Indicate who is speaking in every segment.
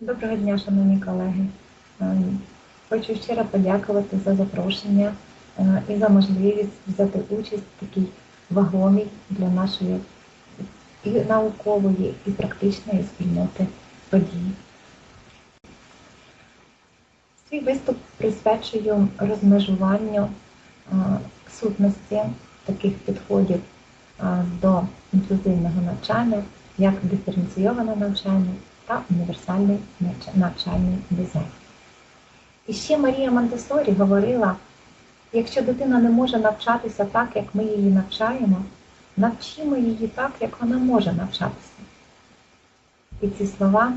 Speaker 1: Доброго дня, шановні колеги. Ем, Хочу щиро подякувати за запрошення е, і за можливість взяти участь в такій вагомій для нашої і наукової, і практичної спільноти події. Свій виступ присвячую розмежуванню е, сутності таких підходів е, до інклюзивного навчання, як диференційоване навчання та універсальний навчальний дизайн. І ще Марія Монтесорі говорила, якщо дитина не може навчатися так, як ми її навчаємо, навчимо її так, як вона може навчатися. І ці слова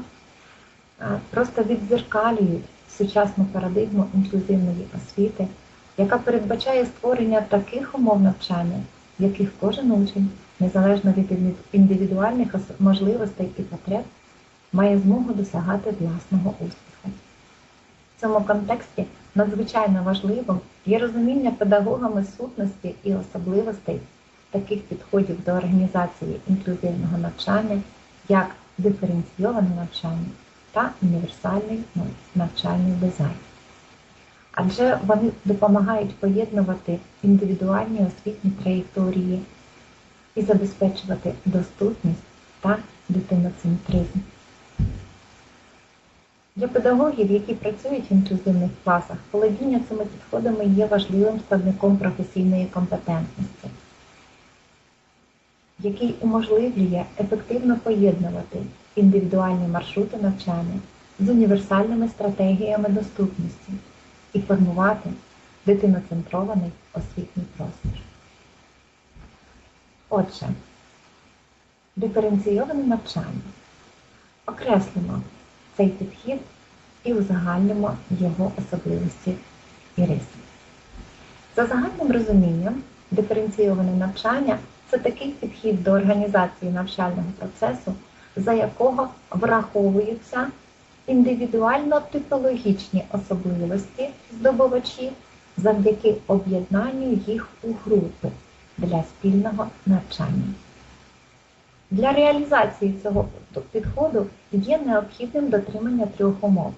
Speaker 1: просто віддзеркалюють сучасну парадигму інклюзивної освіти, яка передбачає створення таких умов навчання, в яких кожен учень, незалежно від індивідуальних можливостей і потреб, має змогу досягати власного успіху. В цьому контексті надзвичайно важливим є розуміння педагогами сутності і особливостей таких підходів до організації інклюзивного навчання, як диференційоване навчання та універсальний навчальний дизайн. Адже вони допомагають поєднувати індивідуальні освітні траєкторії і забезпечувати доступність та дитиноцентризм. Для педагогів, які працюють в інклюзивних класах, володіння цими підходами є важливим складником професійної компетентності, який уможливлює ефективно поєднувати індивідуальні маршрути навчання з універсальними стратегіями доступності і формувати дитиноцентрований освітній простір. Отже, диференційоване навчання. Окреслимо цей підхід і узагальнимо його особливості і риси. За загальним розумінням, диференційоване навчання це такий підхід до організації навчального процесу, за якого враховуються індивідуально-типологічні особливості здобувачів завдяки об'єднанню їх у групи для спільного навчання. Для реалізації цього підходу є необхідним дотримання трьох умов: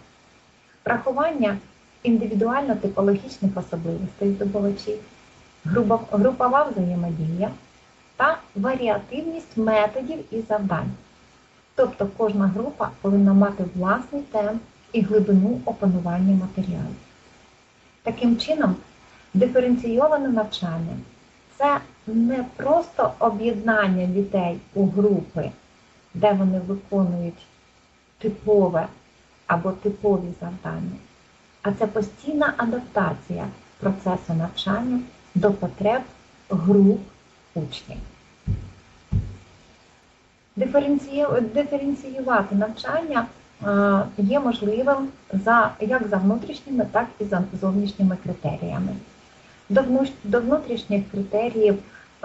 Speaker 1: врахування індивідуально-типологічних особливостей здобувачів, групова взаємодія та варіативність методів і завдань. Тобто кожна група повинна мати власний темп і глибину опанування матеріалів. Таким чином, диференційоване навчання це не просто об'єднання дітей у групи, де вони виконують типове або типові завдання, а це постійна адаптація процесу навчання до потреб груп учнів. Диференціювати навчання є можливим як за внутрішніми, так і за зовнішніми критеріями. До, внутрішніх критеріїв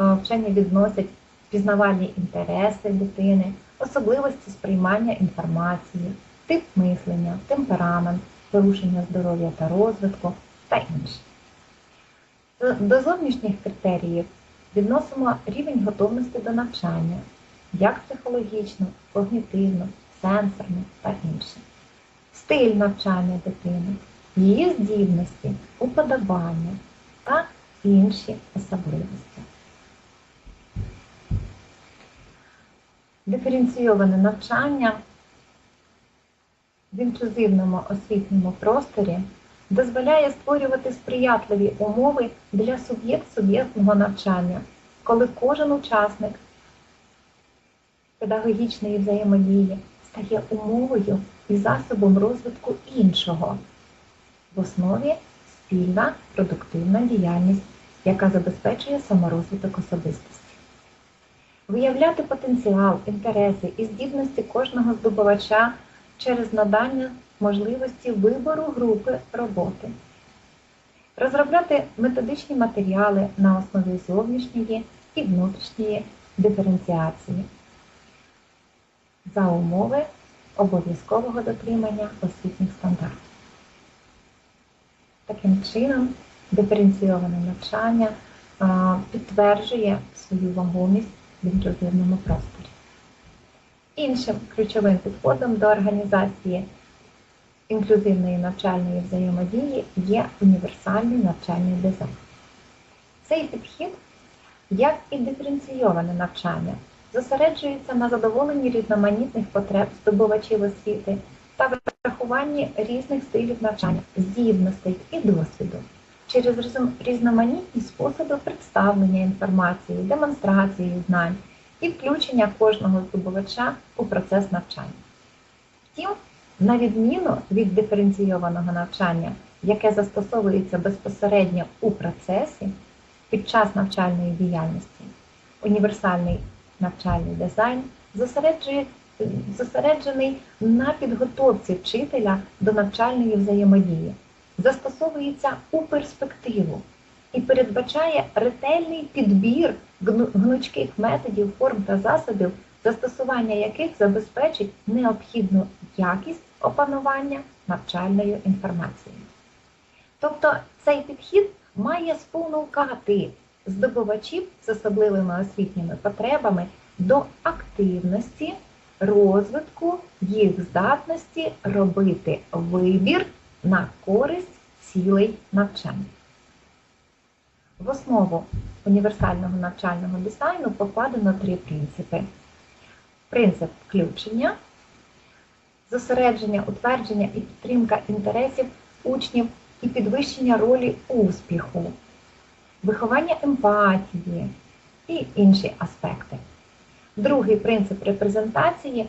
Speaker 1: е, вчені відносять пізнавальні інтереси дитини, особливості сприймання інформації, тип мислення, темперамент, порушення здоров'я та розвитку та інше. До- До зовнішніх критеріїв відносимо рівень готовності до навчання, як психологічно, когнітивно, сенсорно та інше. Стиль навчання дитини, її здібності, уподобання та інші особливості. Диференційоване навчання в інклюзивному освітньому просторі дозволяє створювати сприятливі умови для суб'єкт-суб'єктного навчання, коли кожен учасник педагогічної взаємодії стає умовою і засобом розвитку іншого. В основі спільна продуктивна діяльність, яка забезпечує саморозвиток особистості. Виявляти потенціал, інтереси і здібності кожного здобувача через надання можливості вибору групи роботи. Розробляти методичні матеріали на основі зовнішньої і внутрішньої диференціації за умови обов'язкового дотримання освітніх стандартів. Таким чином, диференційоване навчання підтверджує свою вагомість в інклюзивному просторі. Іншим ключовим підходом до організації інклюзивної навчальної взаємодії є універсальний навчальний дизайн. Цей підхід, як і диференційоване навчання, зосереджується на задоволенні різноманітних потреб здобувачів освіти та врахуванні різних стилів навчання, здібностей і досвіду через різноманітні способи представлення інформації, демонстрації знань і включення кожного здобувача у процес навчання. Втім, на відміну від диференційованого навчання, яке застосовується безпосередньо у процесі під час навчальної діяльності, універсальний навчальний дизайн зосереджує, зосереджений на підготовці вчителя до навчальної взаємодії, застосовується у перспективу і передбачає ретельний підбір гну- гнучких методів, форм та засобів, застосування яких забезпечить необхідну якість опанування навчальною інформацією. Тобто цей підхід має спонукати здобувачів з особливими освітніми потребами до активності, розвитку їх здатності робити вибір на користь цілей навчання. В основу універсального навчального дизайну покладено три принципи: принцип включення, зосередження, утвердження і підтримка інтересів учнів і підвищення ролі успіху, виховання емпатії і інші аспекти. Другий принцип репрезентації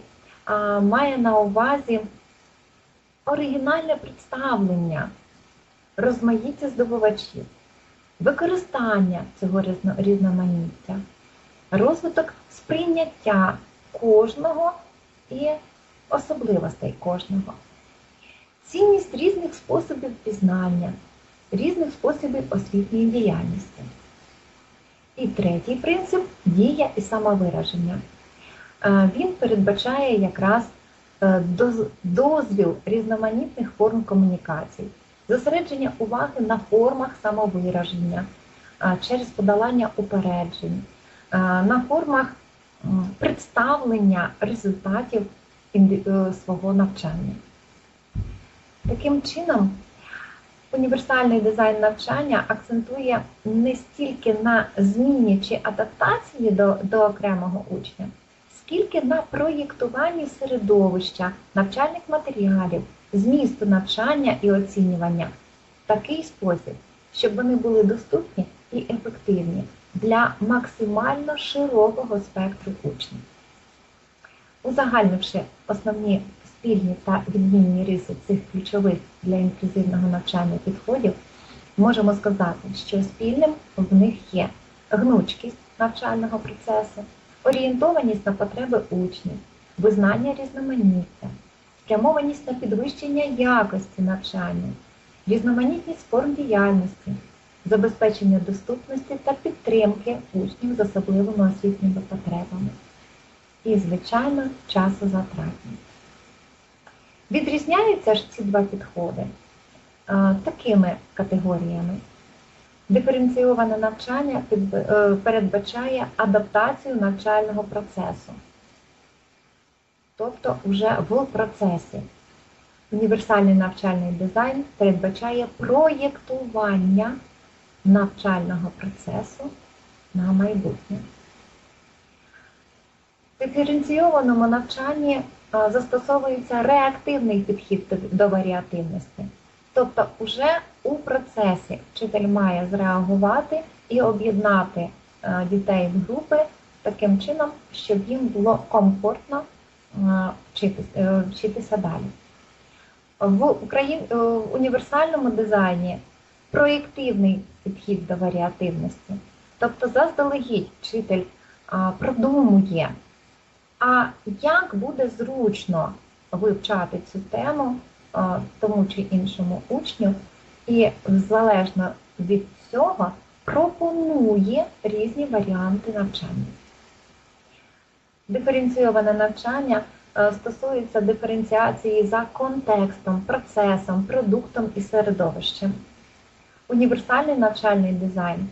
Speaker 1: має на увазі оригінальне представлення, розмаїття здобувачів, використання цього різноманіття, розвиток сприйняття кожного і особливостей кожного, цінність різних способів пізнання, різних способів освітньої діяльності. І третій принцип дія і самовираження. Е, Він передбачає якраз е, дозвіл різноманітних форм комунікацій, зосередження уваги на формах самовираження е, через подолання упереджень, на формах представлення результатів свого навчання. Таким чином, універсальний дизайн навчання акцентує не стільки на зміні чи адаптації до, до окремого учня, скільки на проєктуванні середовища, навчальних матеріалів, змісту навчання і оцінювання в такий спосіб, щоб вони були доступні і ефективні для максимально широкого спектру учнів. Узагальнивши основні спільні та відмінні риси цих ключових для інклюзивного навчання підходів, можемо сказати, що спільним в них є гнучкість навчального процесу, орієнтованість на потреби учнів, визнання різноманіття, спрямованість на підвищення якості навчання, різноманітність форм діяльності, забезпечення доступності та підтримки учнів з особливими освітніми потребами і, звичайно, часозатратні. Відрізняються ж ці два підходи такими категоріями. Диференційоване навчання е, передбачає адаптацію навчального процесу, тобто вже в процесі. Універсальний навчальний дизайн передбачає проєктування навчального процесу на майбутнє. В диференційованому навчанні застосовується реактивний підхід до- варіативності. Тобто, вже у процесі вчитель має зреагувати і об'єднати дітей в групи таким чином, щоб їм було комфортно а, е, вчитися далі. Е, в універсальному дизайні проєктивний підхід до варіативності. Тобто заздалегідь вчитель продумує, а як буде зручно вивчати цю тему тому чи іншому учню, і залежно від цього пропонує різні варіанти навчання. Диференційоване навчання стосується диференціації за контекстом, процесом, продуктом і середовищем. Універсальний навчальний дизайн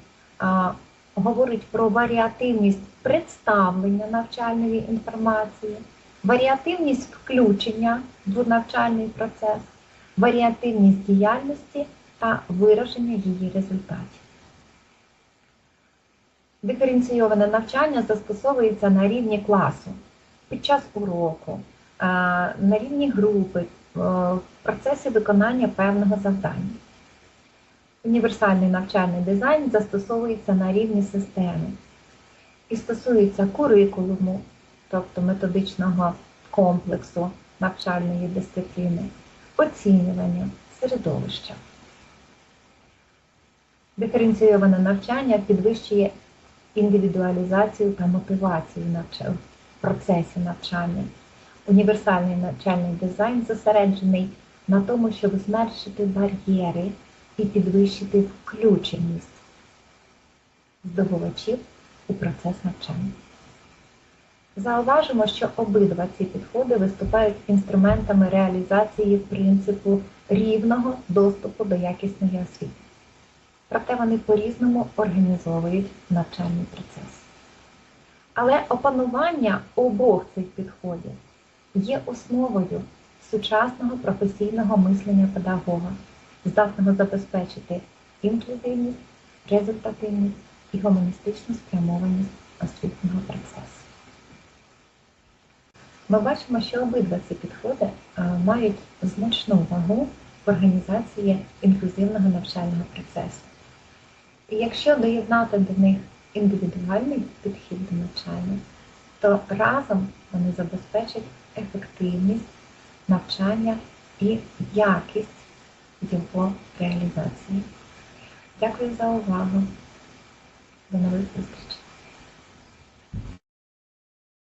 Speaker 1: говорить про варіативність представлення навчальної інформації, варіативність включення в навчальний процес, варіативність діяльності та вираження її результатів. Диференційоване навчання застосовується на рівні класу під час уроку, е, на рівні групи, е, в процесі виконання певного завдання. Універсальний навчальний дизайн застосовується на рівні системи і стосується курикулуму, тобто методичного комплексу навчальної дисципліни, оцінювання середовища. Диференційоване навчання підвищує індивідуалізацію та мотивацію в процесі навчання. Універсальний навчальний дизайн зосереджений на тому, щоб зменшити бар'єри і підвищити включеність здобувачів у процес навчання. Зауважимо, що обидва ці підходи виступають інструментами реалізації принципу рівного доступу до якісної освіти. Проте вони по-різному організовують навчальний процес. Але опанування обох цих підходів є основою сучасного професійного мислення педагога, здатного забезпечити інклюзивність, результативність і гуманістичну спрямованість освітнього процесу. Ми бачимо, що обидва ці підходи е, мають значну вагу в організації інклюзивного навчального процесу. І якщо доєднати до них індивідуальний підхід до навчання, то разом вони забезпечать ефективність навчання і якість його реалізації. Дякую за увагу. До нових зустрічей!